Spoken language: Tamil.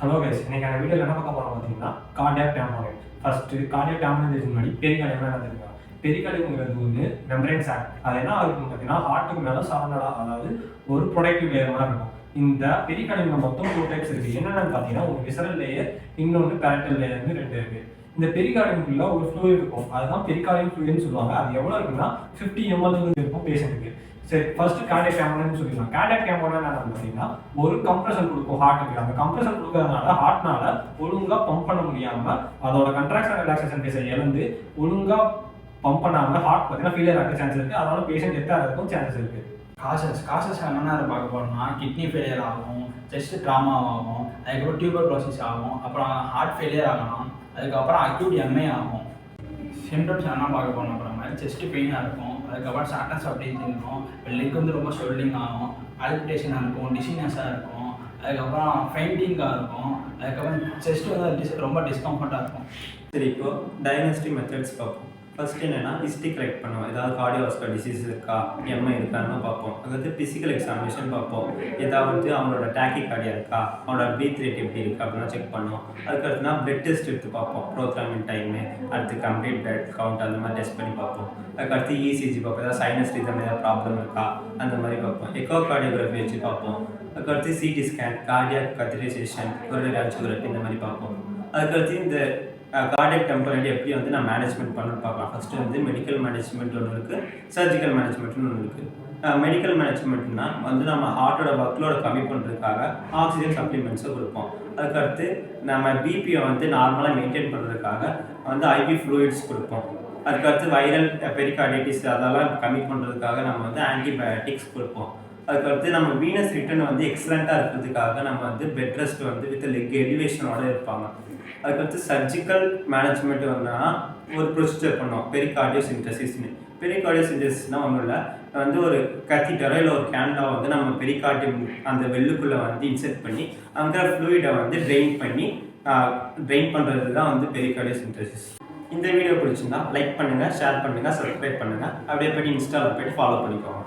ஹலோ கைஸ் இன்னைக்கான வீடியோவில் என்ன பார்க்க போகிறோம் பார்த்தீங்கன்னா கார்டியாக் ஆகும் ஃபஸ்ட்டு கார்டியாக் டேமோனேட் முன்னாடி பெரிய பெரிகார்டியம் என்ன தெரியுமா கடைங்கிறது வந்து மெம்பரேன் சாக் அது என்ன ஆகுதுன்னு பார்த்தீங்கன்னா ஹார்ட்டுக்கு மேலே சரண்டடா அதாவது ஒரு ப்ரொடக்டிவ் லேயர் மாதிரி இருக்கும். இந்த பெரிய பெரிகார்டியம்ல மொத்தம் டூ டைப்ஸ் இருக்குது என்னென்னு பார்த்தீங்கன்னா ஒரு விசரல் லேயர் இன்னொன்று பேரட்டல் லேயர்னு ரெண்டு இருக்குது இந்த பெரிகார்டியம்குள்ள ஒரு ஃப்ளூயிட் இருக்கும். அதுதான் பெரிகார்டியம் ஃப்ளூயிட்னு சொல்லுவாங்க. அது எவ்வளோ இருக்குன்னா ஃபிஃப்டி எம்எல் இருக்கும் பேஷண்ட்டுக்கு சரி ஃபர்ஸ்ட் கார்டியக் கேமரான்னு சொல்லிக்கலாம் கார்டியக் கேமரா என்ன பார்த்தீங்கன்னா ஒரு கம்ப்ரஷன் கொடுக்கும் ஹார்ட்டுக்கு அந்த கம்ப்ரஷன் கொடுக்கறதுனால ஹார்ட்னால ஒழுங்கா பம்ப் பண்ண முடியாம அதோட கண்ட்ராக்ஷன் ரிலாக்ஸேஷன் பேச இழந்து ஒழுங்கா பம்ப் பண்ணாம ஹார்ட் பார்த்தீங்கன்னா ஃபெயிலியர் ஆக சான்ஸ் இருக்கு. அதனால பேஷண்ட் டெத் ஆகிறதுக்கும் சான்சஸ் இருக்கு. காசஸ் காசஸ் என்னென்ன பார்க்க போனோம்னா கிட்னி ஃபெயிலியர் ஆகும் செஸ்ட் ட்ராமா ஆகும் அதுக்கப்புறம் டியூபர் ப்ராசஸ் ஆகும் அப்புறம் ஹார்ட் ஃபெயிலியர் ஆகலாம் அதுக்கப்புறம் அக்யூட் எம்ஐ ஆகும். சிம்டம்ஸ் என்ன பார்க்க போனோம் அப்புறம் மாதிரி செஸ்ட் பெயினாக இருக்கும் அதுக்கப்புறம் சாட்டஸ் அப்படின்னு இருக்கும். லெக் வந்து ரொம்ப ஸ்வெல்லிங் ஆகும். அல்பிடேஷனாக இருக்கும் டிசினஸாக இருக்கும். அதுக்கப்புறம் ஃபெயிண்டிங்காக இருக்கும். அதுக்கப்புறம் செஸ்ட் வந்து டிஸ் ரொம்ப டிஸ்கம்ஃபர்ட்டாக இருக்கும். சரி இப்போ டைனஸ்டி மெத்தட்ஸ் பார்ப்போம். ஃபர்ஸ்ட் என்னன்னா ஹிஸ்ட்ரி கலெக்ட் பண்ணுவோம். ஏதாவது கார்டியோவாஸ்கர் டிசீஸ் இருக்கா எம்ஐ இருக்கான்னு பார்ப்போம். அடுத்து ஃபிசிக்கல் எக்ஸாமினேஷன் பார்ப்போம். ஏதாவது அவங்களோட டேக்கி கார்டியா இருக்கா அவங்களோட பி ரேட் எப்படி இருக்கா அப்படின்னா செக் பண்ணுவோம். அதுக்கடுத்துனா பிளட் டெஸ்ட் எடுத்து பார்ப்போம். ப்ரோக்ராமிங் டைமு அடுத்து கம்ப்ளீட் பிளட் கவுண்ட் அந்த மாதிரி டெஸ்ட் பண்ணி பார்ப்போம். அதுக்கடுத்து இசிஜி பார்ப்போம். ஏதாவது சைனஸ் ரீதம் ஏதாவது ப்ராப்ளம் இருக்கா அந்த மாதிரி பார்ப்போம். எக்கோ கார்டியோகிராஃபி வச்சு பார்ப்போம். அதுக்கடுத்து CT scan cardiac catheterization coronary angiography இந்த மாதிரி பார்ப்போம். அதுக்கடுத்து இந்த கார்டியக் டெம்பரரி எப்படி வந்து நான் மேனேஜ்மெண்ட் பண்ணணும்னு பார்க்கலாம். ஃபஸ்ட்டு வந்து மெடிக்கல் மேனேஜ்மெண்ட் ஒன்று இருக்குது சர்ஜிக்கல் மேனேஜ்மெண்ட்னு ஒன்று இருக்குது மெடிக்கல் மேனேஜ்மெண்ட்னா வந்து நம்ம ஹார்ட்டோட ஒர்க்லோட கம்மி பண்ணுறதுக்காக ஆக்சிஜன் சப்ளிமெண்ட்ஸை கொடுப்போம். அதுக்கடுத்து நம்ம பிபியை வந்து நார்மலாக மெயின்டைன் பண்ணுறதுக்காக வந்து ஐவி ஃப்ளூயிட்ஸ் கொடுப்போம். அதுக்கடுத்து வைரல் பெரிகார்டைட்டிஸ் அதெல்லாம் கம்மி பண்ணுறதுக்காக நம்ம வந்து ஆன்டிபயோட்டிக்ஸ் கொடுப்போம். அதுக்கடுத்து நம்ம வீனஸ் ரிட்டர்ன் வந்து எக்ஸலண்ட்டாக இருக்கிறதுக்காக நம்ம வந்து பெட் ரெஸ்ட் வந்து வித் லெக் எலிவேஷனோட இருப்பாங்க. அதுக்கடுத்து சர்ஜிக்கல் மேனேஜ்மெண்ட் வந்தா ஒரு ப்ரொசீஜர் பண்ணோம். பெரிகார்டியோ சிந்தசிஸ்னு பெரிகார்டியோ சிந்தசிஸ்னால் ஒன்றும் இல்லை. வந்து ஒரு கத்திட்டரோ இல்லை ஒரு கேண்டா வந்து நம்ம பெரிகார்டியம் அந்த வெள்ளுக்குள்ளே வந்து இன்செர்ட் பண்ணி அங்கே ஃப்ளூயிடை வந்து ட்ரெயின் பண்ணி ட்ரெயின் பண்ணுறது தான் வந்து பெரிகார்டியோ சிந்தசிஸ் இந்த வீடியோ பிடிச்சிருந்தா லைக் பண்ணுங்கள் ஷேர் பண்ணுங்கள் சப்ஸ்கிரைப் பண்ணுங்கள் அப்படியே போய்ட்டு இன்ஸ்டாவில் போய்ட்டு ஃபாலோ பண்ணிக்கோங்க.